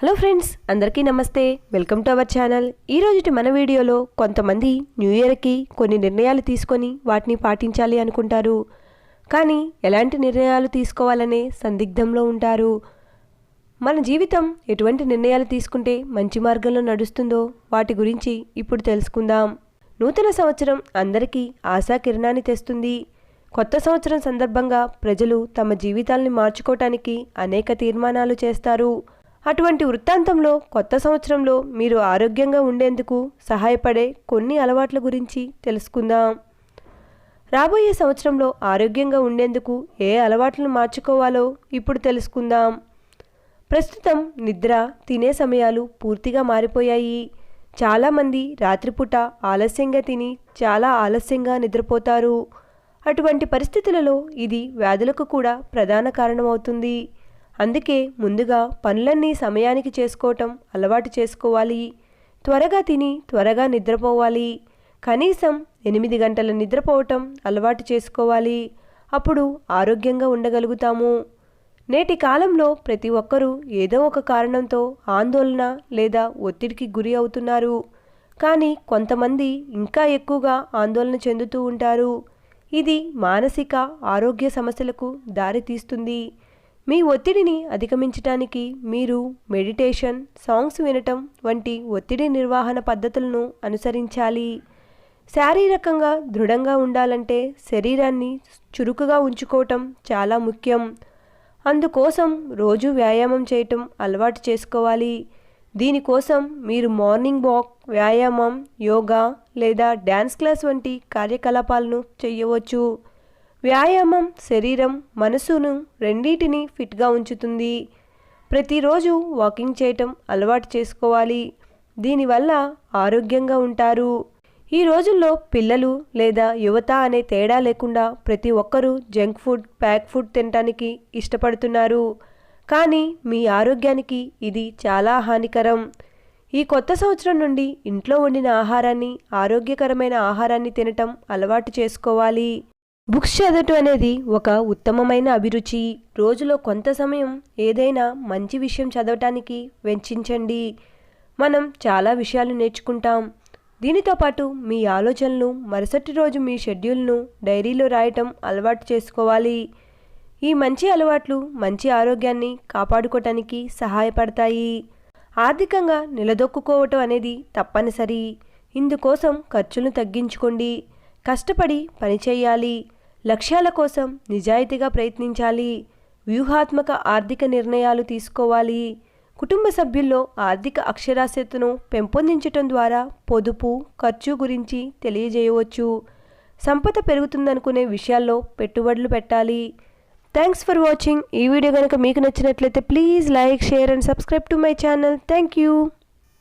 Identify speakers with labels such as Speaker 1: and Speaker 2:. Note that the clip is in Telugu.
Speaker 1: హలో ఫ్రెండ్స్ అందరికీ నమస్తే. Welcome to our channel. ఈ రోజుటి మన వీడియోలో కొంతమంది న్యూ ఇయర్కి కొన్ని నిర్ణయాలు తీసుకొని వాటిని పాటించాలి అనుకుంటారు. కానీ ఎలాంటి నిర్ణయాలు తీసుకోవాలనే సందిగ్ధంలో ఉంటారు. మన జీవితం ఎటువంటి నిర్ణయాలు తీసుకుంటే మంచి మార్గంలో నడుస్తుందో వాటి గురించి ఇప్పుడు తెలుసుకుందాం. నూతన సంవత్సరం అందరికీ ఆశా కిరణాన్ని తెస్తుంది. కొత్త సంవత్సరం సందర్భంగా ప్రజలు తమ జీవితాల్ని మార్చుకోవటానికి అనేక తీర్మానాలు చేస్తారు. అటువంటి వృత్తాంతంలో కొత్త సంవత్సరంలో మీరు ఆరోగ్యంగా ఉండేందుకు సహాయపడే కొన్ని అలవాట్ల గురించి తెలుసుకుందాం. రాబోయే సంవత్సరంలో ఆరోగ్యంగా ఉండేందుకు ఏ అలవాట్లను మార్చుకోవాలో ఇప్పుడు తెలుసుకుందాం. ప్రస్తుతం నిద్ర తినే సమయాలు పూర్తిగా మారిపోయాయి. చాలామంది రాత్రిపూట ఆలస్యంగా తిని చాలా ఆలస్యంగా నిద్రపోతారు. అటువంటి పరిస్థితులలో ఇది వ్యాధులకు కూడా ప్రధాన కారణమవుతుంది. అందుకే ముందుగా పనులన్నీ సమయానికి చేసుకోవటం అలవాటు చేసుకోవాలి. త్వరగా తిని త్వరగా నిద్రపోవాలి. కనీసం ఎనిమిది గంటల నిద్రపోవటం అలవాటు చేసుకోవాలి. అప్పుడు ఆరోగ్యంగా ఉండగలుగుతాము. నేటి కాలంలో ప్రతి ఒక్కరూ ఏదో ఒక కారణంతో ఆందోళన లేదా ఒత్తిడికి గురి అవుతున్నారు. కానీ కొంతమంది ఇంకా ఎక్కువగా ఆందోళన చెందుతూ ఉంటారు. ఇది మానసిక ఆరోగ్య సమస్యలకు దారితీస్తుంది. మీ ఒత్తిడిని అధిగమించడానికి మీరు మెడిటేషన్ సాంగ్స్ వినటం వంటి ఒత్తిడి నిర్వహణ పద్ధతులను అనుసరించాలి. శారీరకంగా దృఢంగా ఉండాలంటే శరీరాన్ని చురుకుగా ఉంచుకోవటం చాలా ముఖ్యం. అందుకోసం రోజు వ్యాయామం చేయటం అలవాటు చేసుకోవాలి. దీనికోసం మీరు మార్నింగ్ వాక్ వ్యాయామం యోగా లేదా డ్యాన్స్ క్లాస్ వంటి కార్యకలాపాలను చేయవచ్చు. వ్యాయామం శరీరం మనసును రెండింటిని ఫిట్గా ఉంచుతుంది. ప్రతిరోజు వాకింగ్ చేయటం అలవాటు చేసుకోవాలి. దీనివల్ల ఆరోగ్యంగా ఉంటారు. ఈ రోజుల్లో పిల్లలు లేదా యువత అనే తేడా లేకుండా ప్రతి ఒక్కరూ జంక్ ఫుడ్ ప్యాక్ ఫుడ్ తినటానికి ఇష్టపడుతున్నారు. కానీ మీ ఆరోగ్యానికి ఇది చాలా హానికరం. ఈ కొత్త సంవత్సరం నుండి ఇంట్లో వండిన ఆహారాన్ని ఆరోగ్యకరమైన ఆహారాన్ని తినటం అలవాటు చేసుకోవాలి. బుక్స్ చదవటం అనేది ఒక ఉత్తమమైన అభిరుచి. రోజులో కొంత సమయం ఏదైనా మంచి విషయం చదవటానికి వెచ్చించండి. మనం చాలా విషయాలు నేర్చుకుంటాం. దీనితో పాటు మీ ఆలోచనలు మరుసటి రోజు మీ షెడ్యూల్ను డైరీలో రాయటం అలవాటు చేసుకోవాలి. ఈ మంచి అలవాట్లు మంచి ఆరోగ్యాన్ని కాపాడుకోవటానికి సహాయపడతాయి. ఆర్థికంగా నిలదొక్కుకోవటం అనేది తప్పనిసరి. ఇందుకోసం ఖర్చులను తగ్గించుకోండి. కష్టపడి పనిచేయాలి లక్ష్యాల కోసం నిజాయితీగా ప్రయత్నించాలి వ్యూహాత్మక ఆర్థిక నిర్ణయాలు తీసుకోవాలి. కుటుంబ సభ్యుల్లో ఆర్థిక అక్షరాస్యతను పెంపొందించటం ద్వారా పొదుపు ఖర్చు గురించి తెలియజేయవచ్చు. సంపద పెరుగుతుందనుకునే విషయాల్లో పెట్టుబడులు పెట్టాలి. థ్యాంక్స్ ఫర్ వాచింగ్ ఈ వీడియో కనుక మీకు నచ్చినట్లయితే please like share and subscribe to my channel thank you